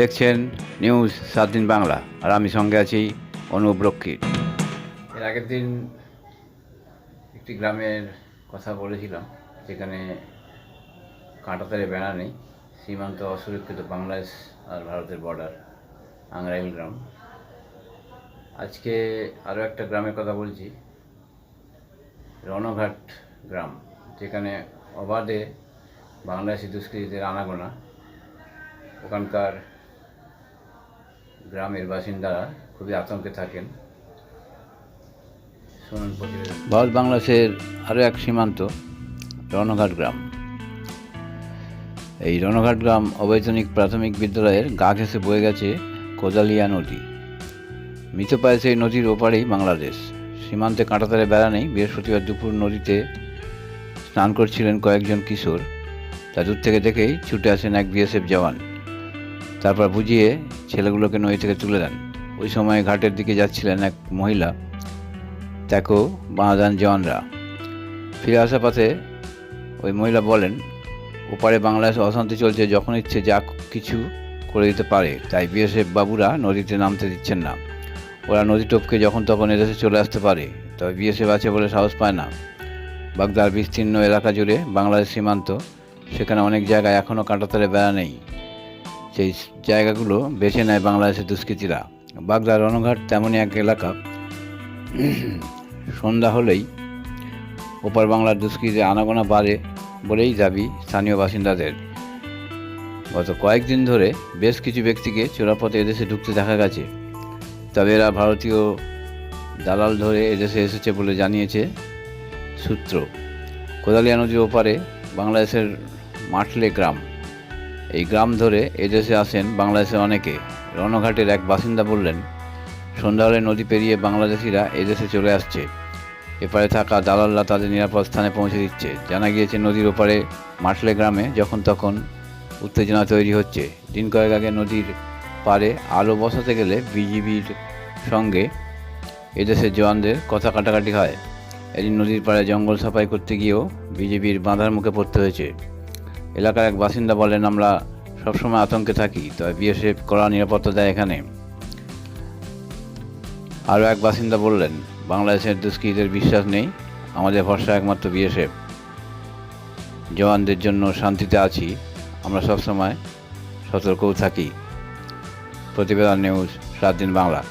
দেখছেন নিউজ সাত দিন বাংলা। আর আমি সঙ্গে আছি অনুপ রক্ষিত এর আগের দিন একটি গ্রামের কথা বলেছিলাম, যেখানে কাঁটাতারে বেড়া নেই, সীমান্ত অসুরক্ষিত বাংলাদেশ আর ভারতের বর্ডার আংরাইল গ্রাম। আজকে আরও একটা গ্রামের কথা বলছি, রণঘাট গ্রাম, যেখানে অবাধে বাংলাদেশি দুষ্কৃতীদের আনাগোনা। ওখানকার গ্রামের বাসিন্দারা খুবই আতঙ্কে থাকেন। ভারত বাংলাদেশের আরও এক সীমান্ত, রণঘাট গ্রাম। এই রণঘাট গ্রাম অবৈতনিক প্রাথমিক বিদ্যালয়ের গা ঘেঁষে বয়ে গেছে কোদালিয়া নদী। মৃত মৃতপ্রায় সেই নদীর ওপারেই বাংলাদেশ। সীমান্তে কাঁটাতারে বেড়া নেই। বৃহস্পতিবার দুপুর নদীতে স্নান করছিলেন কয়েকজন কিশোর। তা দূর থেকে দেখেই ছুটে আসেন এক বিএসএফ জওয়ান। তারপর বুঝিয়ে ছেলেগুলোকে নদী থেকে তুলে দেন। ওই সময় ঘাটের দিকে যাচ্ছিলেন এক মহিলা, তাকেও বাঁধা দেন জওয়ানরা। ফিরে আসা পথে ওই মহিলা বলেন, ওপারে বাংলাদেশে অশান্তি চলছে, যখন ইচ্ছে যা কিছু করে দিতে পারে, তাই বিএসএফ বাবুরা নদীতে নামতে দিচ্ছেন না। ওরা নদী টপকে যখন তখন এদেশে চলে আসতে পারে, তবে বিএসএফ আছে বলে সাহস পায় না। বাগদার বিস্তীর্ণ এলাকা জুড়ে বাংলাদেশ সীমান্ত, সেখানে অনেক জায়গায় এখনও কাঁটাতারে বেড়া নেই। সেই জায়গাগুলো বেছে নেয় বাংলাদেশের দুষ্কৃতীরা। বাগদার রণঘাট তেমনই এক এলাকা। সন্ধ্যা হলেই ওপার বাংলার দুষ্কৃতী আনাগোনা বাড়ে বলেই দাবি স্থানীয় বাসিন্দাদের। গত কয়েকদিন ধরে বেশ কিছু ব্যক্তিকে চোরাপথে এদেশে ঢুকতে দেখা গেছে। তবে এরা ভারতীয় দালাল ধরে এদেশে এসেছে বলে জানিয়েছে সূত্র। কোদালিয়া নদীর ওপারে বাংলাদেশের মাটলে গ্রাম। এই গ্রাম ধরে এদেশে আসেন বাংলাদেশের অনেকে। রণঘাটের এক বাসিন্দা বললেন, সন্ধ্যা হলে নদী পেরিয়ে বাংলাদেশিরা এদেশে চলে আসছে। এপারে থাকা দালালরা তাদের নিরাপদ স্থানে পৌঁছে দিচ্ছে। জানা গিয়েছে, নদীর ওপারে মাটলে গ্রামে যখন তখন উত্তেজনা তৈরি হচ্ছে। দিন কয়েক আগে নদীর পারে আলো বসাতে গেলে বিজিবির সঙ্গে এদেশের জওয়ানদের কথা কাটাকাটি হয়। এদিন নদীর পাড়ে জঙ্গল সাফাই করতে গিয়েও বিজেপির বাঁধার মুখে পড়তে হয়েছে। এলাকার এক বাসিন্দা বলেন, আমরা সবসময় আতঙ্কে থাকি, তবে বিএসএফ কড়া নিরাপত্তা দেয় এখানে। আরও এক বাসিন্দা বললেন, বাংলাদেশের দুষ্কৃতীদের বিশ্বাস নেই, আমাদের ভরসা একমাত্র বিএসএফ। জওয়ানদের জন্য শান্তিতে আছি, আমরা সবসময় সতর্কও থাকি। প্রতিবেদন নিউজ, সাত দিন বাংলা।